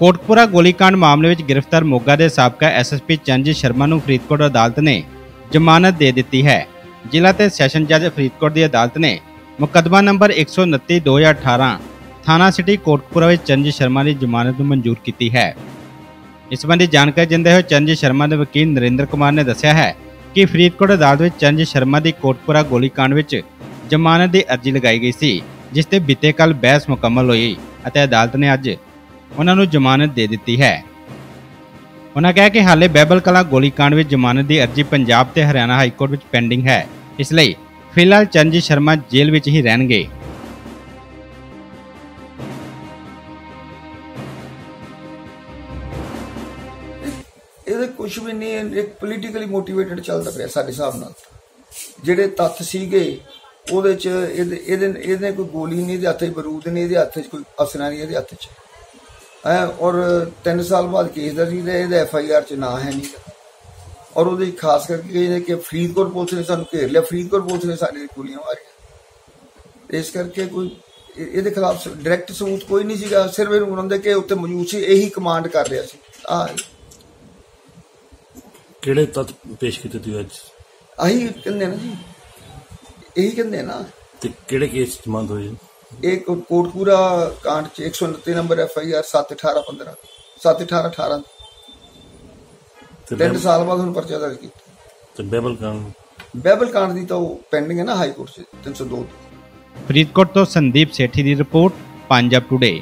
ਕੋਟਪੁਰਾ ਗੋਲੀਕਾਂਡ ਮਾਮਲੇ ਵਿੱਚ ਗ੍ਰਿਫਤਾਰ ਮੋਗਾ ਦੇ ਸਾਬਕਾ ਐਸਐਸਪੀ ਚੰਜੀ ਸ਼ਰਮਾ ਨੂੰ ਫਰੀਦਕੋਟ ਅਦਾਲਤ ਨੇ ਜ਼ਮਾਨਤ ਦੇ ਦਿੱਤੀ ਹੈ। ਜ਼ਿਲ੍ਹਾ ਤੇ ਸੈਸ਼ਨ ਜੱਜ ਫਰੀਦਕੋਟ ਦੀ ਅਦਾਲਤ ਨੇ ਮੁਕੱਦਮਾ ਨੰਬਰ 129/2018 ਥਾਣਾ ਸਿਟੀ ਕੋਟਪੁਰਾ ਵਿੱਚ ਚੰਜੀ ਸ਼ਰਮਾ ਦੀ ਜ਼ਮਾਨਤ ਨੂੰ ਮਨਜ਼ੂਰ ਕੀਤੀ ਹੈ। ਇਸ ਸੰਬੰਧੀ ਜਾਣਕਾਰੀ ਦਿੰਦੇ ਹੋਏ ਚੰਜੀ ਸ਼ਰਮਾ ਦੇ ਵਕੀਲ ਨਰਿੰਦਰ ਕੁਮਾਰ ਨੇ ਦੱਸਿਆ ਹੈ ਕਿ ਫਰੀਦਕੋਟ ਅਦਾਲਤ ਵਿੱਚ ਚੰਜੀ ਸ਼ਰਮਾ ਦੀ ਕੋਟਪੁਰਾ ਗੋਲੀਕਾਂਡ ਵਿੱਚ ਜ਼ਮਾਨਤ ਦੀ ਅਰਜ਼ੀ ਲਗਾਈ ਗਈ ਸੀ, ਜਿਸ ਤੇ ਬੀਤੇ ਕੱਲ ਬਹਿਸ ਮੁਕੰਮਲ ਹੋਈ ਅਤੇ ਅਦਾਲਤ ਨੇ ਅੱਜ ਉਹਨਾਂ ਨੂੰ ਜ਼ਮਾਨਤ ਦੇ ਦਿੱਤੀ ਹੈ। ਉਹਨਾਂ ਕਿਹਾ ਕਿ ਹਾਲੇ ਬੈਬਲ ਕਲਾ ਗੋਲੀकांड ਵਿੱਚ ਜ਼ਮਾਨਤ ਦੀ ਅਰਜ਼ੀ ਪੰਜਾਬ ਤੇ ਹਰਿਆਣਾ ਹਾਈ ਕੋਰਟ ਵਿੱਚ ਪੈਂਡਿੰਗ ਹੈ। ਇਸ ਲਈ ਫਿਲਹਾਲ ਚੰਜੀ ਸ਼ਰਮਾ ਜੇਲ੍ਹ ਵਿੱਚ ਹੀ ਰਹਿਣਗੇ। ਇਹਦੇ ਕੁਝ ਵੀ ਨਹੀਂ ਇੱਕ ਪੋਲੀਟੀਕਲੀ ਮੋਟੀਵੇਟਡ ਚੱਲਦਾ ਪਿਆ ਸਾਡੇ ਹਿਸਾਬ ਨਾਲ। ਜਿਹੜੇ ਤੱਥ ਸੀਗੇ, ਉਹਦੇ ਚ ਇਹਦੇ ਇਹਦੇ ਕੋਈ ਗੋਲੀ ਨਹੀਂ ਇਹਦੇ ਹੱਥ 'ਚ, ਬਰੂਦ ਨਹੀਂ ਇਹਦੇ ਹੱਥ 'ਚ, ਕੋਈ ਅਸਲਾ ਨਹੀਂ ਇਹਦੇ ਹੱਥ 'ਚ। ਔਰ 3 ਸਾਲ ਬਾਅਦ ਕੇਸ ਦਰਜ ਕੀਤਾ ਇਹਦੇ ਐਫ ਆਈ ਆਰ 'ਚ ਨਾਂ ਹੈ ਨਹੀਂ। ਔਰ ਉਹਦੇ ਖਾਸ ਕਰਕੇ ਕਹਿੰਦੇ ਕਿ ਫਰੀਦਕੋਟ ਪੁਲਿਸ ਨੇ ਸਾਨੂੰ ਘੇਰ ਲਿਆ ਫਰੀਦਕੋਟ ਪੁਲਿਸ ਨੇ ਸਾਡੇ ਗੋਲੀਆਂ ਮਾਰੀਆਂ। ਇਸ ਕਰਕੇ ਕੋਈ ਇਹ- ਇਹਦੇ ਖਿਲਾਫ ਡਾਇਰੈਕਟ ਸਬੂਤ ਕੋਈ ਨਹੀਂ ਸੀਗਾ। ਸਿਰਫ ਇਹਨੂੰ ਬਣਾਉਂਦੇ ਕਿ ਉੱਤੇ ਮੌਜੂਦ ਸੀ ਇਹੀ ਕਮਾਂਡ ਕਰ ਰਿਹਾ ਸੀ। ਆ। ਕਿਹੜੇ ਤੱਤ ਪੇਸ਼ ਕੀਤੇ ਤੁਸੀਂ ਅੱਜ? ਆਹੀ ਕਹਿੰਦੇ ਨਾ ਜੀ। ਇਹੀ ਕਹਿੰਦੇ ਨਾ। ਤੇ ਕਿਹੜੇ ਕੇਸ ਚ ਜ਼ਮਾਨਤ ਹੋਈ ਇੱਕ ਕੋਟਪੂਰਾ ਕਾਂਡ ਚ 129 ਨੰਬਰ ਐਫ ਆਈ ਆਰ 71815 71818 ਤੇ ਤਿੰਨ ਸਾਲ ਬਾਅਦ ਹੁਣ ਪਰਚਾ ਦਰਜ ਕੀਤਾ ਤੇ ਬੈਬਲ ਕਾਂਡ ਬੈਬਲ ਕਾਂਡ ਦੀ ਤਾਂ ਉਹ ਪੈਂਡਿੰਗ ਹੈ ਨਾ ਹਾਈ ਕੋਰਟ ਚ 302 ਫਰੀਦਕੋਟ ਤੋਂ ਸੰਦੀਪ ਸੇਠੀ ਦੀ ਰਿਪੋਰਟ ਪੰਜਾਬ ਟੁਡੇ